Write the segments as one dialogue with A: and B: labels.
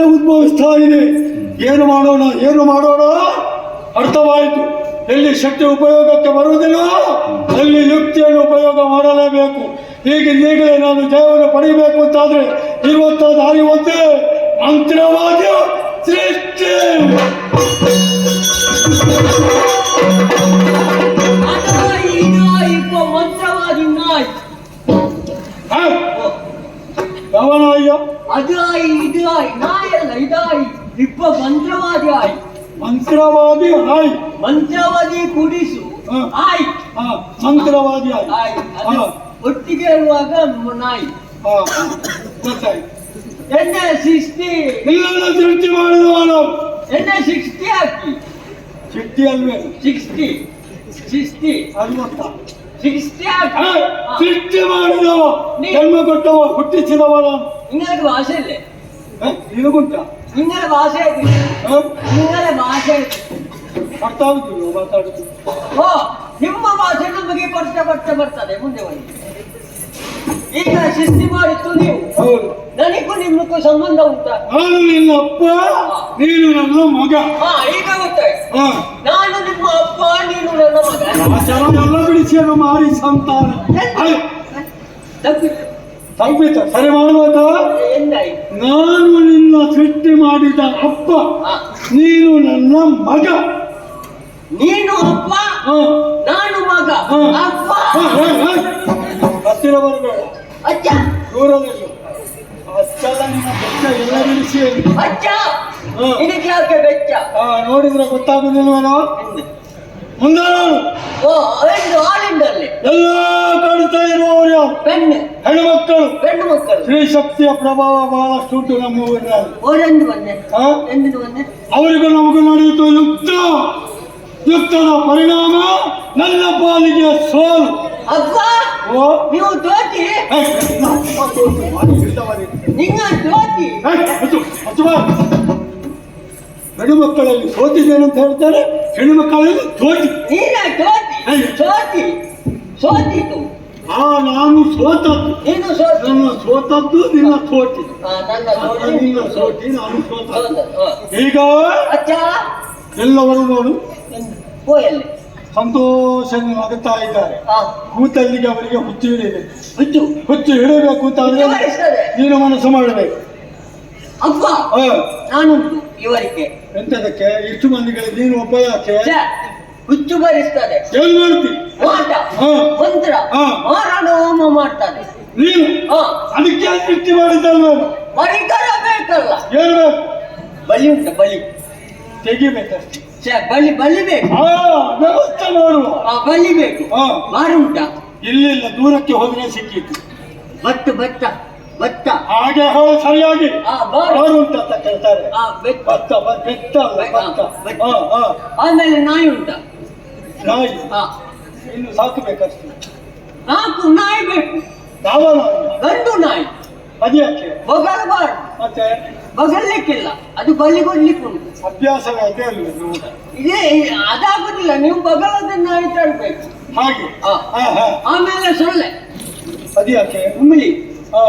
A: ಸಮಸ್ಯೆ ಉದ್ಭವಿಸ್ತಾ ಇದೆ. ಏನು ಮಾಡೋಣ ಏನು ಮಾಡೋಣ? ಅರ್ಥವಾಯಿತು. ಎಲ್ಲಿ ಶಕ್ತಿ ಉಪಯೋಗಕ್ಕೆ ಬರುವುದಿಲ್ಲ ಅಲ್ಲಿ ಯುಕ್ತಿಯನ್ನು ಉಪಯೋಗ ಮಾಡಲೇಬೇಕು. ಹೀಗೆ ಈಗಲೇ ನಾನು ಜಯವನ್ನು ಪಡೆಯಬೇಕು ಅಂತಾದ್ರೆ ಇವತ್ತು ದಾರಿ ಸೃಷ್ಟಿ.
B: ಇಪ್ಪ ಮಂತ್ರವಾದಿ
A: ಹ? ಯಾವನ ಅಯ್ಯ
B: ಅದಾಯಿ ಇದಾಯಿ ನಾಯಲ್ಲ ದಿಬ್ಬ ಮಂತ್ರವಾದಿ ಆಯ್.
A: ಮಂತ್ರವಾದಿ ಆಯ್.
B: ಮಂತ್ರವಾದಿ ಕೂಡಿಸು. ಆಯ್.
A: ಮಂತ್ರವಾದಿ
B: ಆಯ್. ಒಟ್ಟಿಗೆ ಇರುವಾಗ ನಾಯಿ.
A: ಗೊತ್ತಾಯ್ತು.
B: ಎನ್ನ ಸೃಷ್ಟಿ
A: ಎಲ್ಲನ ಸೃಷ್ಟಿ ಮಾಡಿದವನು
B: ಎನ್ನ ಸೃಷ್ಟಿ ಹಾಕಿ.
A: ಸೃಷ್ಟಿ ಅಲ್ವೇ?
B: ಸೃಷ್ಟಿ ಸೃಷ್ಟಿ
A: ಅಲ್ವತ್ತ
B: ಸೃಷ್ಟಿ ಹಾಕಿ.
A: ಸೃಷ್ಟಿ ಮಾಡಿದವ. ಜನ್ಮ ಕೊಟ್ಟವ ಹುಟ್ಟಿಸಿದವನ
B: ಇನ್ನೊಂದು
A: ಭಾಷೆ ಇಲ್ಲ.
B: ಇರುಗುಂಟ ನಿನ್ನದೇ
A: ಭಾಷೆ
B: ನಿನ್ನದೇ ಭಾಷೆ
A: ಅರ್ಥ ಆಗುತ್ತೆ ನೀವು ಮಾತಾಡುದು
B: ಓ ನಿಮ್ಮ ಭಾಷೆ ನಮಗೆ ಬರ್ತಾ ಬರ್ತಾ ಬರ್ತದೆ ಮುಂದೆ ಬನ್ನಿ ಈಗ ಶಿಸ್ತಿ ಮಾಡಿತ್ತು ನೀವು.
A: ಹೌದು.
B: ನನಗೂ ನಿಮ್ಮಕ್ಕೂ ಸಂಬಂಧ ಉಂಟಾ?
A: ನಾನು ನಿನ್ನ ಅಪ್ಪ ನೀನು ನನ್ನ ಮಗ.
B: ಹಾ ಈಗ ಗೊತ್ತಾಯ್ತು. ನಾನು ನಿಮ್ಮ ಅಪ್ಪ ನೀನು ನನ್ನ ಮಗ.
A: ಎಲ್ಲ ಬಿಡಿಸಿ ನಮ್ಮ ಆರಿ ಸಂತಾನ. ತಪ್ಪಿತ್ತು
B: ತಪ್ಪಿತ
A: ಸರಿ
B: ಮಾಡುವಾಗ
A: ನಾನು ನಿನ್ನ ಸೃಷ್ಟಿ ಮಾಡಿದ ಅಪ್ಪ. ನೀನು ನನ್ನ ಮಗ.
B: ನೀನು ಅಪ್ಪ ನಾನು ಮಗ.
A: ಹತ್ತಿರ ಬರಬೇಡ
B: ಅಜ್ಜ
A: ಆ, ನೋಡಿದ್ರೆ ಗೊತ್ತಾಗುದಿಲ್ವೇನೋ? ಮುಂದೆ ಎಲ್ಲ ಕಾಣ್ತಾ ಇರುವವರು ಹೆಣ್ಣು
B: ಮಕ್ಕಳು
A: ಹೆಣ್ಮಕ್ಕಳು
B: ಮಕ್ಕಳು
A: ಸ್ತ್ರೀ ಶಕ್ತಿಯ ಪ್ರಭಾವ ಬಹಳಷ್ಟು ಉಂಟು ನಮ್ಮ ಊರಿನಲ್ಲಿ
B: ಓರೆಂದು ಬಂದೆ
A: ಆ?
B: ಎಂದು ಬಂದೆ
A: ಅವರಿಗೂ ನಮಗೂ ನಡೆಯಿತು ಯುಕ್ತ ಯುದ್ಧದ ಪರಿಣಾಮ ನನ್ನ ಪಾಲಿಗೆ ಸೋಲು.
B: ಅಪ್ಪ
A: ಓ?
B: ನೀವು ತೋತಿ
A: ಏ, ನಾ ಅಪ್ಪ ಸೋತು, ಮಾಡಿ ಹಿಡಿದವನೇ.
B: ನಿನ್ನ ತೋತಿ
A: ಮುಚ್ಚು, ಮುಚ್ಚು ಬಾ. ಗಂಡು ಮಕ್ಕಳಲ್ಲಿ ಸೋತಿದ್ದೇನೆ ಅಂತ ಹೇಳ್ತಾರೆ. ಹೆಣ್ಣು ಮಕ್ಕಳಲ್ಲಿ ಸೋತಿ
B: ನೀನ ತೋತಿ. ಸೋತಿ ಸೋತಿತು
A: ಆ ನಾನು ಸೋತದ್ದು.
B: ನೀನು ಸೋತಿ?
A: ನನ್ನ ಸೋತದ್ದು ನಿನ್ನ ಸೋತಿ
B: ಆ, ನನ್ನ
A: ನಾನು
B: ಸೋತಿ
A: ನಿನ್ನ
B: ಸೋಟಿ
A: ಸೋತಿ ನಾನು ಸೋತದ್ದು.
B: ಹ.
A: ಈಗ
B: ಅಚ್ಚ?
A: ಎಲ್ಲವರು ನೋಡು.
B: ಎಂದು ಆಗುತ್ತಾ
A: ಸಂತೋಷದಿಂದ ನಗುತ್ತಾ ಇದ್ದಾರೆ
B: ಆ,
A: ಕೂತಲ್ಲಿಗೆ ಅವರಿಗೆ ಹುಚ್ಚು ಹಿಡಿಯಬೇಕು.
B: ಹುಚ್ಚು?
A: ಹುಚ್ಚು ಹಿಡಬೇಕು ಅಂತ ಅಂದ್ರೆ ನೀನು ಮನಸ್ಸು ಮಾಡಬೇಕು.
B: ಅಪ್ಪ
A: ಆ,
B: ನಾನುಂಟು ಇವರಿಗೆ.
A: ಎಂತದಕ್ಕೆ? ಇಷ್ಟು ಮಂದಿಗಳಿಗೆ ನೀನು ಒಬ್ಬ ಯಾಕೆ?
B: ಛೆ, ಹುಚ್ಚು ಬರಿಸ್ತದೆ
A: ಏನ್ ಮಾಡ್ತಿ
B: ಮಾಟ
A: ಹಾ.
B: ಮಂತ್ರ.
A: ಹಾ.
B: ಮಾರಣ ಹೋಮ ಮಾಡ್ತಾರೆ
A: ನೀನು
B: ಹಾ.
A: ಅದಕ್ಕೆ ಯಾಕೆ ಸೃಷ್ಟಿ ಮಾಡಿದ್ದಲ್ಲ
B: ಪರಿಕರ ಬೇಕಲ್ಲ
A: ಏನು ಬೇಕು?
B: ಬಲಿ ಉಂಟು ಬಲಿ.
A: ತೆಗಿಬೇಕಷ್ಟೇ.
B: ಛೆ, ಬಲಿ ಬಲಿ ಬೇಕು.
A: ಆ ವ್ಯವಸ್ಥೆ ಮಾಡುವ.
B: ಆ ಬಲಿ ಬೇಕು.
A: ಹಾ.
B: ಮಾರು ಉಂಟಾ?
A: ಇಲ್ಲಿಲ್ಲ ದೂರಕ್ಕೆ ಹೋದ್ರೆ ಸಿಕ್ಕಿತ್ತು
B: ಭತ್ತ ಭತ್ತ ಭತ್ತ
A: ಹಾಗೆ ಹೇಳು ಸರಿಯಾಗಿ.
B: ಆ ಬಾರು
A: ಬಾರು ಅಂತ ಕೇಳ್ತಾರೆ.
B: ಆ ಬೆತ್ತ.
A: ಭತ್ತ ಭತ್ತ. ಹಾ ಹಾ.
B: ಆಮೇಲೆ ನಾಯಿ ಉಂಟ?
A: ನಾಯಿ. ಇನ್ನು ಸಾಕಬೇಕಷ್ಟೆ
B: ನಾಲ್ಕು ನಾಯಿ ಬೇಕು.
A: ಯಾವ ನಾಯಿ.
B: ಗಂಡು ನಾಯಿ.
A: ಅದ್ಯಾಕೆ
B: ಬಗಲಬಾರ್ದು.
A: ಮತ್ತೆ?
B: ಬಗಲಿಕ್ಕಿಲ್ಲ ಅದು ಬಲಿ ಕೊಡ್ಲಿಕ್ಕೆ ಉಂಟು
A: ಅಭ್ಯಾಸವೇ ಅದೇ ಅಲ್ವ
B: ಇದೇ? ಅದಾಗುದಿಲ್ಲ. ನೀವು ಬಗಲದ ನಾಯಿ ತರಬೇಕು.
A: ಹಾಗೆ. ಹಾ. ಹಾ
B: ಆಮೇಲೆ ಸೊಳ್ಳೆ.
A: ಅದ್ಯಾಕೆ
B: ಉಮಿಳಿ
A: ಹಾ.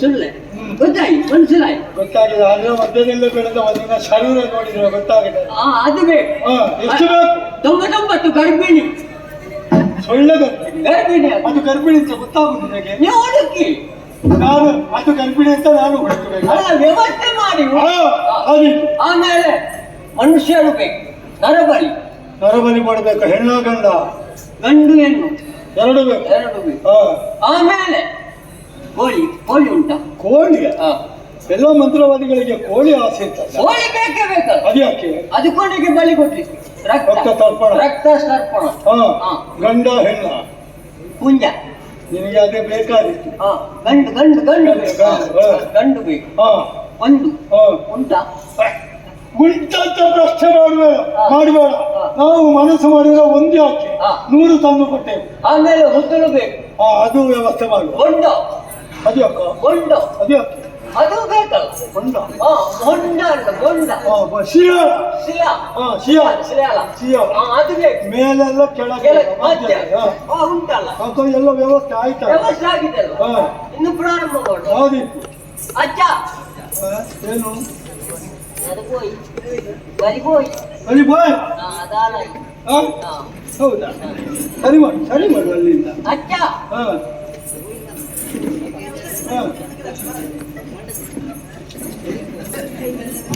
B: ಸೊಳ್ಳೆ.
A: ಹ್ಮ್.
B: ಗೊತ್ತಾಯಿ ಮನಸ್ಸಿಲಾಯಿ
A: ಗೊತ್ತಾಗಿದೆ. ಅದರ ಮಧ್ಯದಲ್ಲೇ ಬೆಳೆದ ಒಂದಿನ ಶರೀರ ನೋಡಿದ್ರೆ ಗೊತ್ತಾಗಿದೆ
B: ಆ ಅದು ಬೇಕು.
A: ಹಾ ಎಷ್ಟು ಬೇಕು?
B: ತೊಂಬತ್ತೊಂಬತ್ತು ಗರ್ಭಿಣಿ.
A: ಸೊಳ್ಳೆ ಗರ್ಭಿಣಿ
B: ಅದು.
A: ಗರ್ಭಿಣಿ ಅಂತ ಗೊತ್ತಾಗುದು ನನಗೆ
B: ನೀವು ಹುಡುಕಿ.
A: ನಾನು ಅದು ಗರ್ಭಿಣಿ ಅಂತ ನಾನು ಹುಡುಕಬೇಕು.
B: ಅಲ್ಲ ವ್ಯವಸ್ಥೆ ಮಾಡಿ.
A: ಅದಿತ್ತು
B: ಆಮೇಲೆ ಮನುಷ್ಯರು ಬೇಕು. ನರಬಲಿ.
A: ನರಬಲಿ ಮಾಡಬೇಕು. ಹೆಣ್ಣು ಗಂಡ.
B: ಗಂಡು ಹೆಣ್ಣು.
A: ಎರಡು ಬೇಕು.
B: ಎರಡು ಬೇಕು.
A: ಹಾ.
B: ಆಮೇಲೆ ಕೋಳಿ. ಕೋಳಿ ಉಂಟ?
A: ಕೋಳಿ? ಎಲ್ಲ ಮಂತ್ರವಾದಿಗಳಿಗೆ ಕೋಳಿ ಆಸೆ ಇರ್ತದೆ
B: ಕೋಳಿ ಬೇಕೇ ಬೇಕು?
A: ಅದ್ಯಾಕೆ?
B: ಅದಕ್ಕೊಂದಿಗೆ ಬಲಿ ಕೊಡ್ಲಿಕ್ಕೆ.
A: ರಕ್ತ
B: ರಕ್ತ
A: ತರ್ಪಣ.
B: ರಕ್ತ ಸರ್ಪಣ.
A: ಹಾ
B: ಹಾ.
A: ಗಂಡ ಹೆಣ್ಣ.
B: ಕುಂಜ
A: ನಿಮಗೆ ಅದೇ ಬೇಕಾದಿತ್ತು.
B: ಹಾ ಗಂಡು ಗಂಡು ಗಂಡು
A: ಗಂಡು,
B: ಬೇಕು.
A: ಗಂಡು,
B: ಹಾ,
A: ಹಾ.
B: ಗಂಡು ಬೇಕು.
A: ಹಾ.
B: ಒಂದು.
A: ಹಾ.
B: ಉಂಟಾ.
A: ಪ್ರಶ್ನೆ ಮಾಡಬೇಡ
B: ಹಾ.
A: ಮಾಡಬೇಡ
B: ಹಾ.
A: ನಾವು ಮನಸ್ಸು ಮಾಡಿದ್ರೆ ಒಂದೇ ಹಾಕಿ
B: ಹಾ.
A: ನೂರು ತಂದು ಕೊಟ್ಟೆವು
B: ಆಮೇಲೆ ಹುದ್ದಲು ಬೇಕು.
A: ಹಾ ಅದು ವ್ಯವಸ್ಥೆ ಮಾಡುವ.
B: ಹೊಂಡ
A: ಅದೇ
B: ಒಂದು.
A: ಅದೇ
B: ಅದು ಬೇಕಲ್ಲ.
A: ಹೊಂಡ
B: ಹೊಂಡ ಅಂತ ಹೊಂಡ ಶಿಲ
A: ಹಾ ಶಿಯಾಳ
B: ಶಿಲ
A: ಶಿಯಾಳ
B: ಹಾ ಅದು ಬೇಕು.
A: ಮೇಲೆಲ್ಲ ಕೆಳಗೆ
B: ಮಧ್ಯ. ಉಂಟಲ್ಲ.
A: ಅದು ಎಲ್ಲ ವ್ಯವಸ್ಥೆ ಆಯ್ತಾ?
B: ವ್ಯವಸ್ಥೆ
A: ಆಗಿದೆ
B: ಇನ್ನು ಪ್ರಾರಂಭ ಮಾಡು
A: ಹೌದು
B: ಅಜ್ಜ.
A: ಏನು?
B: ಅದು ಹೋಯ್ ಬರಿ ಹೋಯ್
A: ಅಲ್ಲಿ ಬಾಯ್
B: ಹಾ ಅದಾಲಾಯ್
A: ಹಾ
B: ಹಾ
A: ಹೌದಾ? ಸರಿ ಮಾಡು ಸರಿ ಮಾಡು ಅಲ್ಲಿಂದ.
B: ಅಚ್ಚ
A: ಹಾಂ ಹಾ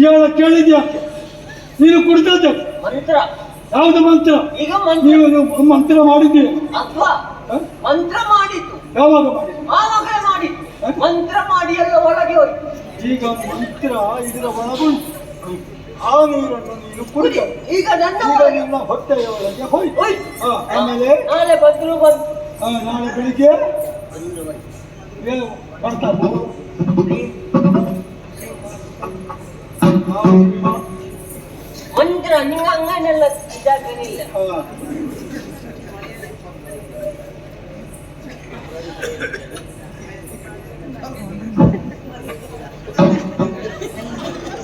A: ಶಿಯಾಳ ಕೇಳಿದ್ಯಾ? ನೀನು ಕುಡಿದದ್ದು?
B: ಮಂತ್ರ.
A: ಯಾವುದು ಮಂತ್ರ?
B: ಈಗ ಮಂತ್ರ.
A: ನೀವು ನೀವು ಮಂತ್ರ ಮಾಡಿದ್ದೀರಿ.
B: ಅಥವಾ? ಮಂತ್ರ ಮಾಡಿದ್ದು.
A: ಯಾವಾಗ ಮಾಡಿದ್ದು?
B: ಮಾಡಿದ್ದು. ಮಂತ್ರ ಮಾಡಿ ಎಲ್ಲ ಒಳಗೆ ಹೋಯ್ತು.
A: ಈಗ ಮಂತ್ರ ಇದರ ಒಳಗುಂಟು. ಆ ನೀರನ್ನು ನೀನು ಕುಡಿದ.
B: ಈಗ ನನ್ನ ಒಳಗೆ.
A: ನಿನ್ನ ಹೊಟ್ಟೆಯ ಒಳಗೆ ಹೋಯ್ತು. ಆಮೇಲೆ?
B: ನಾಳೆ ಬಂದ್ರು
A: ಬಂದು ನಾಳೆ ಬೆಳಿಗ್ಗೆ? ಏನು ಬರ್ತಾರೆ
B: ಮಂತ್ರ ನಿಂಗ ಹಂಗನೆಲ್ಲ ಇದಾಗಲಿಲ್ಲ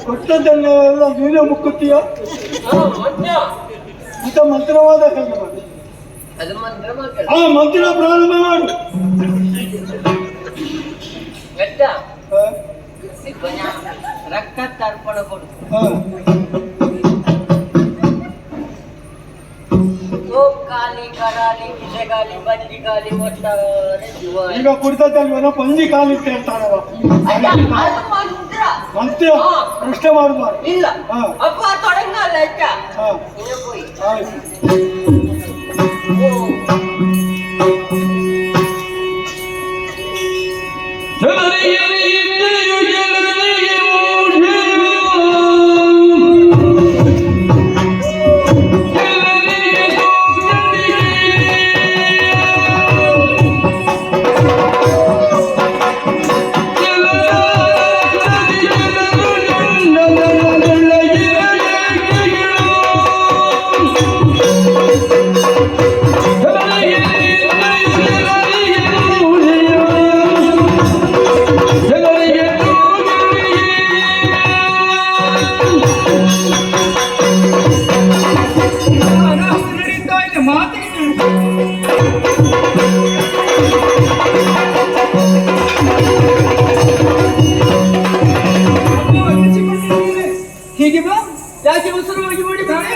A: ಕೊಟ್ಟದ್ದನ್ನೆಲ್ಲ ನೀನೇ ಮುಕ್ಕುತ್ತೀಯ
B: ಹಾ, ಮಂತ್ರ
A: ಇಂಥ ಮಂತ್ರವಾದ ಹೇಗೆ ಮಾಡಿ
B: ಅದು ಮಂತ್ರ ಮಕ್ಕಳು
A: ಆ ಮಂತ್ರ ಪ್ರಾರಂಭ ಮಾಡು
B: ಗಟ್ಟ
A: ಹಾ,
B: ರಕ್ತ ತರ್ಪಣ ಕೊಡು ಖಾಲಿ ಕರಾಲಿ ಕಿಸೆಗಾಲಿ ಬಂಜಿ ಗಾಲಿ ಒಟ್ಟಾರೆ ಜುವಾರಿ
A: ಈಗ ಕುಡಿತದ್ದಲ್ವನ ಪಂಜಿ ಕಾಲಿಟ್ಟೆ
B: ಅದು ಮಂತ್ರ.
A: ಮಂತ್ರ
B: ಹಾ.
A: ಪ್ರಶ್ನೆ ಮಾಡಬಾರ್ದು
B: ಇಲ್ಲ. ಅಪ್ಪ ತೊಡಂಗಲ್ಲ
A: ಹಾ.
C: ಹೀಗೆ ಬಾ
B: ಯಾಕೆ ಉಸಿರುವಾಗಿ ಮಾಡಿದ್ದಾರೆ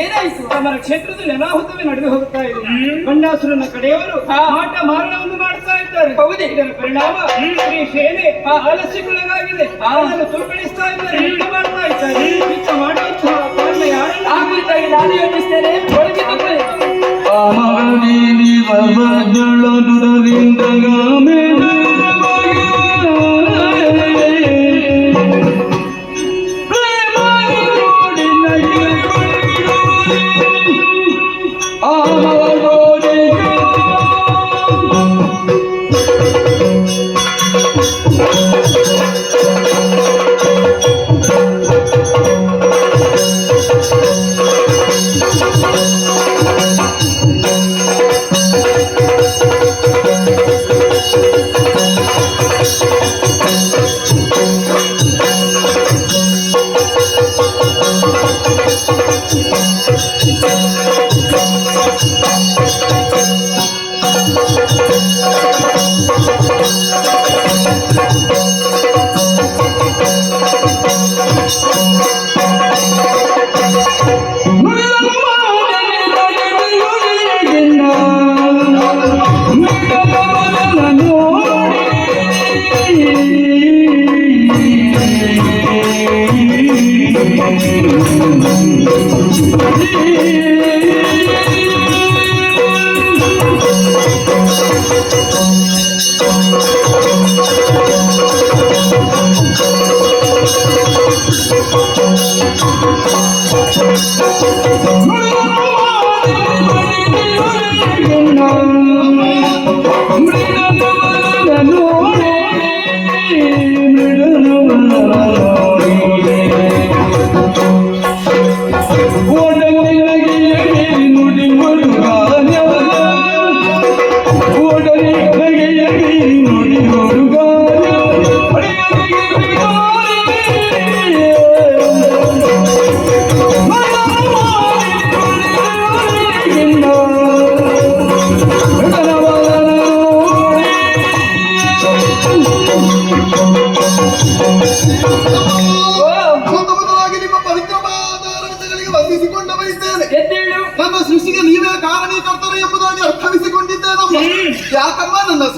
B: ಏನಾಯ್ತು?
C: ನಮ್ಮ ಕ್ಷೇತ್ರದಲ್ಲಿ ಅನಾಹುತವೇ ನಡೆದು ಹೋಗುತ್ತಾ ಇದೆ. ಬಂಡಾಸುರನ ಕಡೆಯವರು ಆಟ ಮಾರಣವನ್ನು ಮಾಡ್ತಾ ಇದ್ದಾರೆ. ಹೌದೇ. ಇದರ ಪರಿಣಾಮ ಶ್ರೀ ಸೇನೆ ಆಲಸ್ಯಕ್ಕೊಳಗಾಗಿದೆ ಅದನ್ನು ಸುರುಕಳಿಸ್ತಾ ಇದ್ದಾರೆ. ಯುದ್ಧ ಮಾಡ್ತಾ ಇದ್ದಾರೆ. ಯುದ್ಧ ಮಾಡುವಂತಹ ಕಾರಣ ಯಾರಲ್ಲ
B: ಆ ಕುರಿತಾಗಿ ನಾನು ಯೋಚಿಸ್ತೇನೆ. ಒಳಗೆ ತಗೊಳ್ಳಿ
D: Move!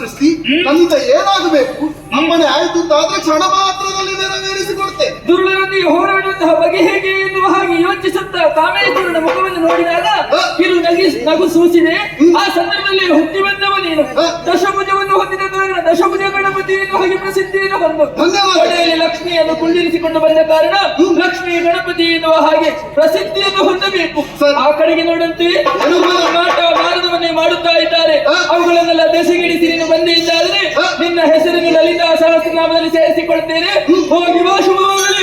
D: ಸೃಷ್ಟಿ ನನ್ನಿಂದ ಏನಾಗಬೇಕು? ನಮ್ಮನೆ ಆಯ್ತು ಅಂತಾದ್ರೆ ಕ್ಷಣ ಮಾತ್ರದಲ್ಲಿ ನೆರವೇರಿಸಿಕೊಡ್ತೆ
E: ದುರ್ಗಳೊಂದಿಗೆ ಹೋರಾಡುವಂತಹ ಬಗೆ ಹೇಗೆ ಎನ್ನುವ ಹಾಗೆ ಯೋಚಿಸುತ್ತಾ ಕಾಮೇಶ್ವರನ ಮುಖವನ್ನು ನೋಡಿದಾಗ ಕಿರು ನಗಿ ನಗು ಸೂಚಿದೆ. ಆ ಸಂದರ್ಭದಲ್ಲಿ ಹುಟ್ಟಿ ಬಂದವನೇನು ದಶಭುಜವನ್ನು ಹೊಂದಿದ ಕಾರಣ ದಶಭುಜ ಗಣಪತಿ ಎನ್ನುವ ಹಾಗೆ ಪ್ರಸಿದ್ಧಿಯನ್ನು ಹೊಂದು. ಕೊನೆಯಲ್ಲಿ ಲಕ್ಷ್ಮಿಯನ್ನು ಕುಳ್ಳಿರಿಸಿಕೊಂಡು ಬಂದ ಕಾರಣ ಲಕ್ಷ್ಮಿ ಗಣಪತಿ ಎನ್ನುವ ಹಾಗೆ ಪ್ರಸಿದ್ಧಿಯನ್ನು ಹೊಂದಬೇಕು. ಆ ಕಡೆಗೆ ನೋಡಂತೆ. ಮಾಟ ಮಾಡುತ್ತಾ ಇದ್ದಾರೆ. ಅವುಗಳನ್ನೆಲ್ಲ ದೆಸೆಗಿಡಿಸಿ ನೀನು ಬಂದಿದ್ದಾದ್ರೆ ನಿನ್ನ ಹೆಸರನ್ನು ಲಲಿತಾ ಸಹಸ್ರನಾಮದಲ್ಲಿ ಸೇರಿಸಿಕೊಳ್ತೇನೆ ಹೋಗಿ ಬಾ ಶುಭವಾಗಲಿ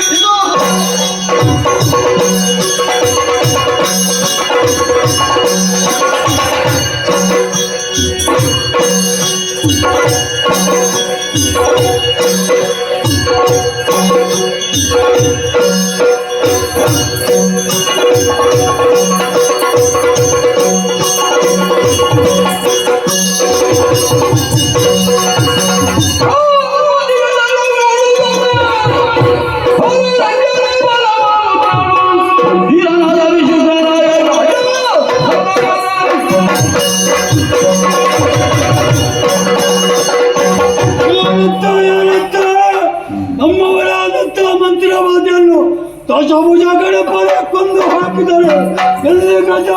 A: ದಶಭುಜ ಗಣಪನ ಕೊಂದು ಹಾಕಿದರೆ ಎಲ್ಲಿ ಗಜ